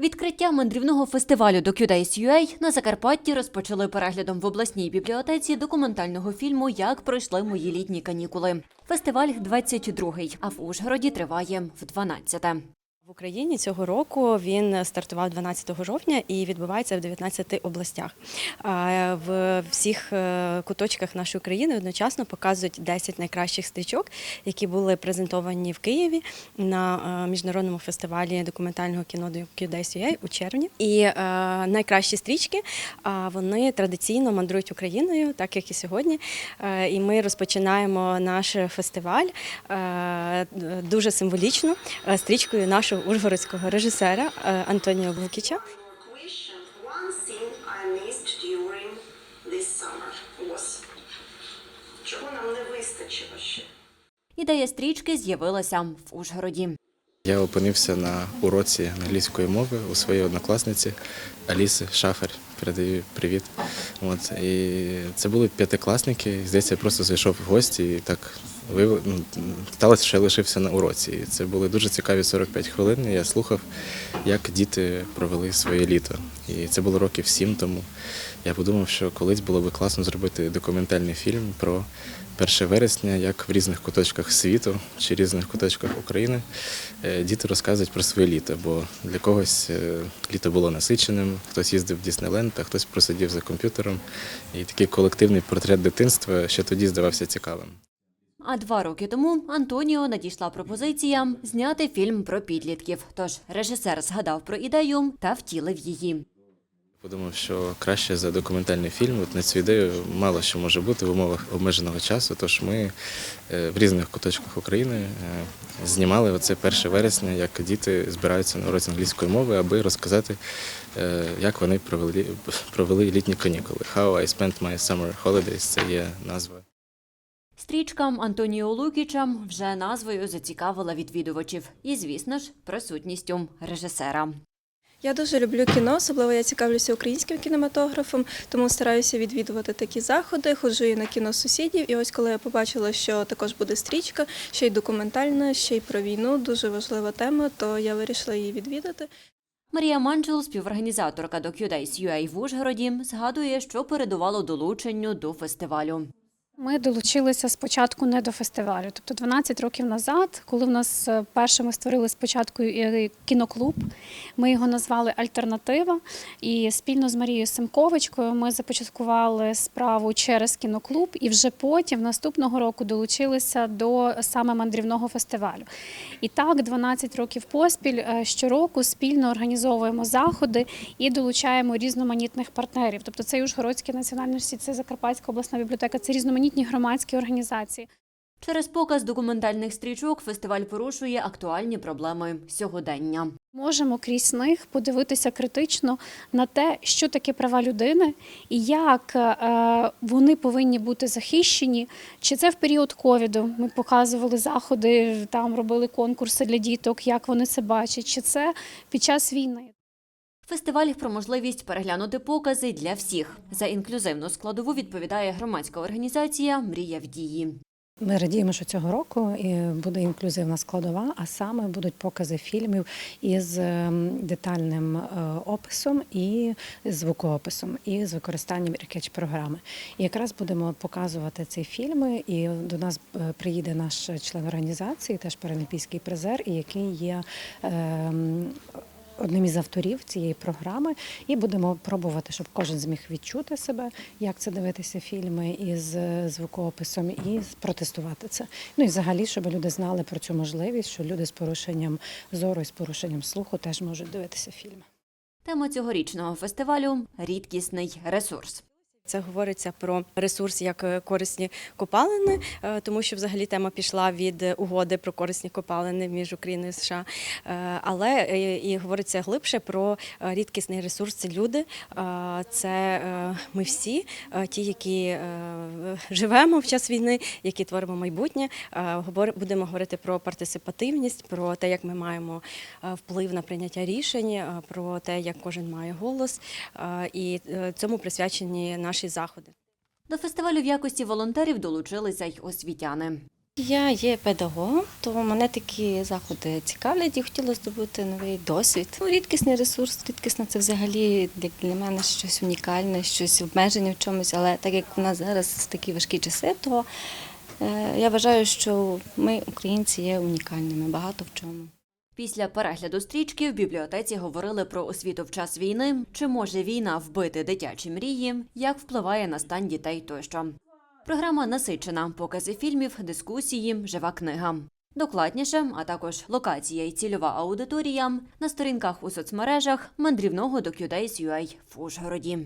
Відкриття мандрівного фестивалю DocuDays.ua на Закарпатті розпочали переглядом в обласній бібліотеці документального фільму Як пройшли мої літні канікули. Фестиваль 22-й, а в Ужгороді триває в 12-те. В Україні цього року він стартував 12 жовтня і відбувається в 19 областях. В всіх е, куточках нашої країни одночасно показують 10 найкращих стрічок, які були презентовані в Києві на е, міжнародному фестивалі документального кіно DocuDays.ua у червні. І е, найкращі стрічки вони традиційно мандрують Україною, так як і сьогодні. І ми розпочинаємо наш фестиваль дуже символічно стрічкою нашого ужгородського режисера е, Антоніо Букіча. чого нам не вистачило ще? Ідея стрічки з'явилася в Ужгороді. Я опинився на уроці англійської мови у своїй однокласниці Аліси Шафер. Передаю привіт. От і це були п'ятикласники. Здається, я просто зайшов в гості і так вив... ну, сталося, що я лишився на уроці. І це були дуже цікаві 45 хвилин. Я слухав, як діти провели своє літо. І це було років сім тому. Я подумав, що колись було би класно зробити документальний фільм про 1 вересня, як в різних куточках світу чи різних куточках України е, діти розказують про своє літо. Бо для когось е, літо було насиченим, хтось їздив в Діснейленд, а хтось просидів за комп'ютером. І такий колективний портрет дитинства ще тоді здавався цікавим. А два роки тому Антоніо надійшла пропозиція зняти фільм про підлітків. Тож режисер згадав про ідею та втілив її. Подумав, що краще за документальний фільм. От на цю ідею мало що може бути в умовах обмеженого часу. Тож ми е, в різних куточках України е, знімали оце 1 вересня, як діти збираються на уроці англійської мови, аби розказати, е, як вони провели, провели літні канікули. How I spent my summer holidays – це є назва. Стрічка Антоніо Лукіча вже назвою зацікавила відвідувачів і, звісно ж, присутністю режисера. Я дуже люблю кіно, особливо я цікавлюся українським кінематографом, тому стараюся відвідувати такі заходи. Ходжу і на кіно сусідів. І ось коли я побачила, що також буде стрічка, ще й документальна, ще й про війну, дуже важлива тема, то я вирішила її відвідати. Марія Манджел, співорганізаторка DocuDays.ua в Ужгороді, згадує, що передувало долученню до фестивалю. Ми долучилися спочатку не до фестивалю. Тобто 12 років назад, коли в нас е, перше ми створили спочатку е, кіноклуб, ми його назвали Альтернатива. І спільно з Марією Семковичкою ми започаткували справу через кіноклуб, і вже потім наступного року долучилися до саме мандрівного фестивалю. І так, 12 років поспіль е, щороку спільно організовуємо заходи і долучаємо різноманітних партнерів. Тобто це і Ужгородський національний університет, це Закарпатська обласна бібліотека, це різноманітні громадські організації. Через показ документальних стрічок фестиваль порушує актуальні проблеми сьогодення. Можемо крізь них подивитися критично на те, що таке права людини і як е, вони повинні бути захищені. Чи це в період ковіду ми показували заходи, там робили конкурси для діток, як вони це бачать, чи це під час війни. Фестиваль про можливість переглянути покази для всіх. За інклюзивну складову відповідає громадська організація Мрія в дії. Ми радіємо, що цього року буде інклюзивна складова, а саме будуть покази фільмів із ем, детальним е, описом і звукоописом, і з використанням рекеч-програми. І якраз будемо показувати ці фільми. І до нас е, приїде наш член організації, теж паралімпійський призер, який є. Одним із авторів цієї програми, і будемо пробувати, щоб кожен зміг відчути себе, як це дивитися фільми із е, звукоописом, і протестувати це. Ну і взагалі, щоб люди знали про цю можливість, що люди з порушенням зору і з порушенням слуху теж можуть дивитися фільми. Тема цьогорічного фестивалю рідкісний ресурс. Це говориться про ресурс як е, корисні копалини, е, тому що взагалі тема пішла від е, угоди про корисні копалини між Україною і США. Але і говориться глибше про рідкісний ресурс. Це люди, це ми всі, ті, які живемо в час війни, які творимо майбутнє. Будемо говорити про партисипативність, про те, як ми маємо вплив на прийняття рішень, про те, як кожен має голос. І цьому присвячені наші заходи. До фестивалю в якості волонтерів долучилися й освітяни. Я є педагогом, то мене такі заходи цікавлять і хотіла здобути новий досвід. Ну, рідкісний ресурс, рідкісне це взагалі для, мене щось унікальне, щось обмеження в чомусь. Але так як в нас зараз такі важкі часи, то е, я вважаю, що ми, українці, є унікальними багато в чому. Після перегляду стрічки в бібліотеці говорили про освіту в час війни, чи може війна вбити дитячі мрії, як впливає на стан дітей тощо. Програма насичена, покази фільмів, дискусії, жива книга. Докладніше, а також локація і цільова аудиторія на сторінках у соцмережах мандрівного DocuDays.ua в Ужгороді.